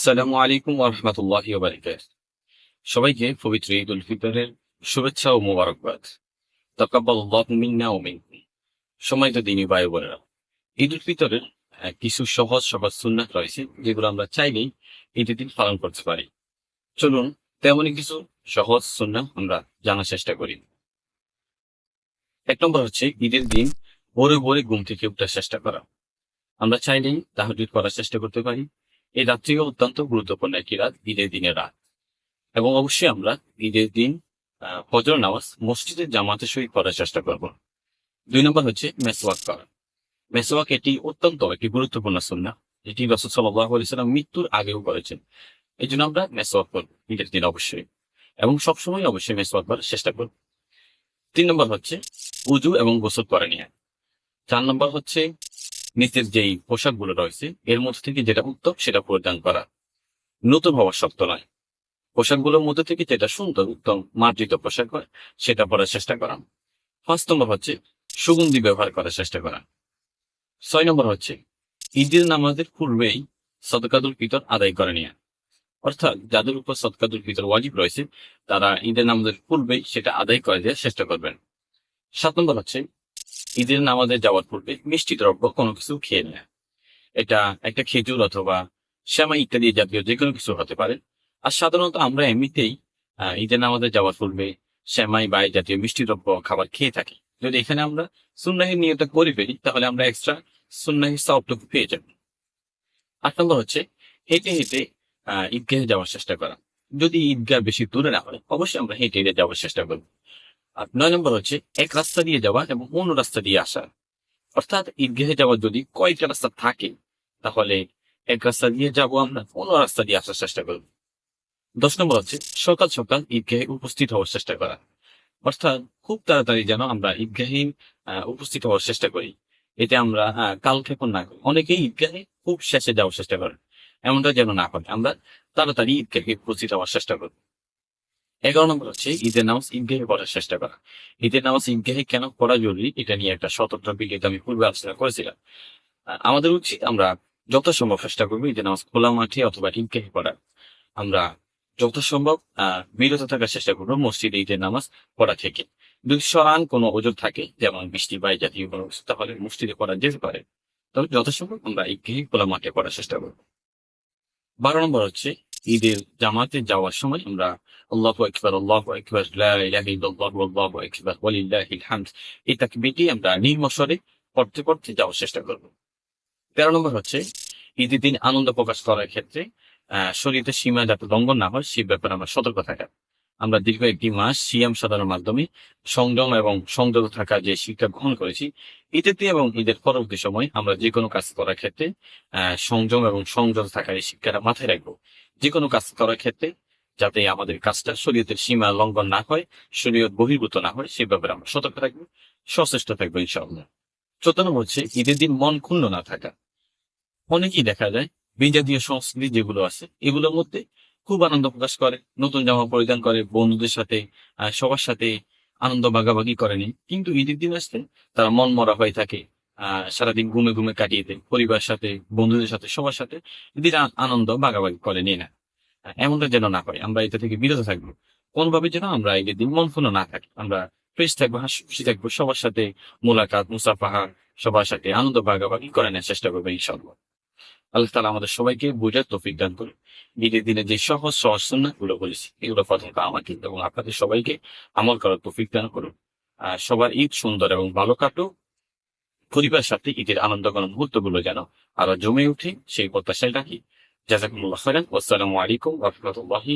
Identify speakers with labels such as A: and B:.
A: আসসালামু আলাইকুম ওরহমতুল্লাহ সবাইকে পবিত্র ঈদ উল ফিতরের শুভেচ্ছা ও মোবারকবাদ। তকাব্বাল্লাহ সময় তো দিনই বায়ু বোনেরা, ঈদ উল ফিতরের কিছু সহজ সহজ সুন্নাত রয়েছে, যেগুলো আমরা চাইলেই ঈদের দিন পালন করতে পারি। চলুন, তেমনই কিছু সহজ সুন্নাত আমরা জানার চেষ্টা করি। এক নম্বর হচ্ছে ঈদের দিন ভোরে ভোরে ঘুম থেকে উঠার চেষ্টা করা। আমরা চাইলেই তাহাজুদ করার চেষ্টা করতে পারি এই রাত্রিও অত্যন্ত গুরুত্বপূর্ণ একটি রাত, ঈদের দিনের রাত। এবং অবশ্যই আমরা ঈদের দিন ফজর নামাজ মসজিদের জামাতের সহিত করার চেষ্টা করব। দুই নম্বর হচ্ছে মেসওয়াক করা। মেসওয়াক এটি অত্যন্ত একটি গুরুত্বপূর্ণ সুন্না এটি রসদ সাল্লাম মৃত্যুর আগেও করেছেন। এই জন্য আমরা মেসওয়াক করব ঈদের দিন অবশ্যই। এবং সবসময় অবশ্যই মেসওয়াক করার চেষ্টা করব। তিন নম্বর হচ্ছে উজু এবং গোসল করে নিয়ে। চার নম্বর হচ্ছে নিচের যেই পোশাকগুলো রয়েছে, এর মধ্যে থেকে যেটা উত্তম সেটা পরিধান করা। নতুন হওয়া শক্ত নয়। পোশাকগুলোর মধ্যে থেকে যেটা সুন্দর, উত্তম, মার্জিত পোশাক হয়, সেটা পরার চেষ্টা করা। পাঁচ নম্বর হচ্ছে সুগন্ধি ব্যবহার করার চেষ্টা করা। ছয় নম্বর হচ্ছে ঈদের নামাজের পূর্বেই সদকাদুল ফিতর আদায় করে নেওয়া অর্থাৎ যাদের উপর সদকাদুল ফিতর ওয়াজিব রয়েছে, তারা ঈদের নামাজের পূর্বেই সেটা আদায় করে দেওয়ার চেষ্টা করবেন। সাত নম্বর হচ্ছে ঈদের নামাজে যাওয়ার পূর্বে মিষ্টি দ্রব্য কোনো কিছু খেয়ে নেয়। এটা একটা খেজুর অথবা শ্যামা ইত্যাদি জাতীয় যে কোনো কিছু হতে পারে। আর সাধারণত আমরা এমনিতেই ঈদের নামাজে যাওয়ার পূর্বে শ্যামাই বা জাতীয় মিষ্টি দ্রব্য খাবার খেয়ে থাকি। যদি এখানে আমরা সুন্নাহি নিয়ত করে ফেলি, তাহলে আমরা এক্সট্রা সুন্নাহি সবটুকু পেয়ে যাব। আট নম্বর হচ্ছে হেঁটে হেঁটে ঈদগাহে যাওয়ার চেষ্টা করা। যদি ঈদগাহ বেশি দূরে না হয়, অবশ্যই আমরা হেঁটে হেঁটে যাওয়ার চেষ্টা করব। আর নয় নম্বর হচ্ছে এক রাস্তা দিয়ে যাওয়া এবং অন্য রাস্তা দিয়ে আসা। অর্থাৎ ঈদগাহে যাওয়ার যদি কয়েকটা রাস্তা থাকে তাহলে এক রাস্তা দিয়ে যাব আমরা অন্য রাস্তা দিয়ে আসার চেষ্টা করব। দশ নম্বর হচ্ছে সকাল সকাল ঈদগাহে উপস্থিত হওয়ার চেষ্টা করা। অর্থাৎ খুব তাড়াতাড়ি যেন আমরা ঈদগাহে উপস্থিত হওয়ার চেষ্টা করি। এতে আমরা আহ, কালক্ষেপণ না করি। অনেকেই ঈদগাহে খুব শেষে যাওয়ার চেষ্টা করে। এমনটা যেন না করে আমরা তাড়াতাড়ি ঈদগাহে উপস্থিত হওয়ার চেষ্টা করব এগারো নম্বর হচ্ছে ঈদের নামাজ ঈদগাহে পড়ার চেষ্টা করা। ঈদের নামাজ ঈদগাহে কেন পড়া জরুরি? এটা নিয়ে একটা স্বতন্ত্র ভিডিওতে আমি পূর্বে আলোচনা করেছিলাম। আমাদের উচিত আমরা যথাসম্ভব চেষ্টা করব ঈদের নামাজ খোলা মাঠে অথবা ঈদগাহে পড়ার। আমরা যথাসম্ভব বিরত থাকার চেষ্টা করব মসজিদে ঈদের নামাজ পড়া থেকে। যদি সরান কোনো ওজন থাকে, যেমন বৃষ্টি বা জাতীয় কোনো কিছু, তাহলে মসজিদে পড়া যেতে পারে। তবে যথাসম্ভব আমরা ঈদগাহে খোলা মাঠে পড়ার চেষ্টা করব। বারো নম্বর হচ্ছে ঈদের জামাতে যাওয়ার সময় আমরা আল্লাহ একবার আল্লাহ একবার আল্লাহ একবার এই আমরা নির্মসরে পড়তে পড়তে যাওয়ার চেষ্টা করব। তেরো নম্বর হচ্ছে, ঈদের দিন আনন্দ প্রকাশ করার ক্ষেত্রে শরীরের সীমা যাতে লঙ্ঘন না হয়, সে ব্যাপারে আমরা সতর্ক থাকা। আমরা দীর্ঘ একটি মাস সিয়াম সাধারণের মাধ্যমে সংযম এবং সংযত থাকা যে শিক্ষা গ্রহণ করেছি দিন এবং ঈদের পরবর্তী সময় আমরা যে কোনো কাজ করার ক্ষেত্রে সংযম এবং সংযত থাকার এই শিক্ষাটা মাথায় রাখব। যে কোনো কাজ করার ক্ষেত্রে যাতে আমাদের কাজটা শরীয়তের সীমা লঙ্ঘন না হয়, শরীয়ত বহির্ভূত না হয়, সে ব্যাপারে আমরা সতর্ক থাকব, সচেষ্ট থাকব ইনশাআল্লাহ। চোদ্দ নম্বর হচ্ছে, ঈদের দিন মন ক্ষুণ্ণ না থাকা। অনেকেই দেখা যায়, বিজাতীয় সংস্কৃতি যেগুলো আছে, এগুলোর মধ্যে খুব আনন্দ প্রকাশ করে, নতুন জামা পরিধান করে, বন্ধুদের সাথে সবার সাথে আনন্দ ভাগাভাগি করেনি কিন্তু ঈদের দিন আসলে তারা মন মরা হয়ে থাকে সারাদিন ঘুমে ঘুমে কাটিয়ে দেয়, পরিবারের সাথে, বন্ধুদের সাথে, সবার সাথে আ- আনন্দ, ভাগাভাগি করে, নিয়ে না এমনটা যেন না হয় আমরা এটা থেকে বিরত থাকব। কোনোভাবে যেন আমরা ঈদের দিন মন না থাকি, আমরা ফ্রেশ থাকব, হাসি থাকব, সবার সাথে মোলাকাত মুসাফাহা সবার সাথে আনন্দ, ভাগাভাগি করে নেওয়ার চেষ্টা করব ইনশাল্লাহ আল্লাহ তালা আমাদের সবাইকে বোঝার তফিক দান করুন। ঈদের দিনে যে সহজ সহজগুলো বলেছি, এগুলো প্রথমত আমাকে এবং আপনাদের সবাইকে আমল করার তফিক দান করুন। সবার ঈদ সুন্দর এবং ভালো কাটুক। পরিবারের সাথে ঈদের আনন্দকর মুহূর্তগুলো যেন আরও জমে উঠে, সেই প্রত্যাশায় রাখি। জাজাকুমুল্লাহ খাইরান আসসালামু আলাইকুম রহমতুল্লাহি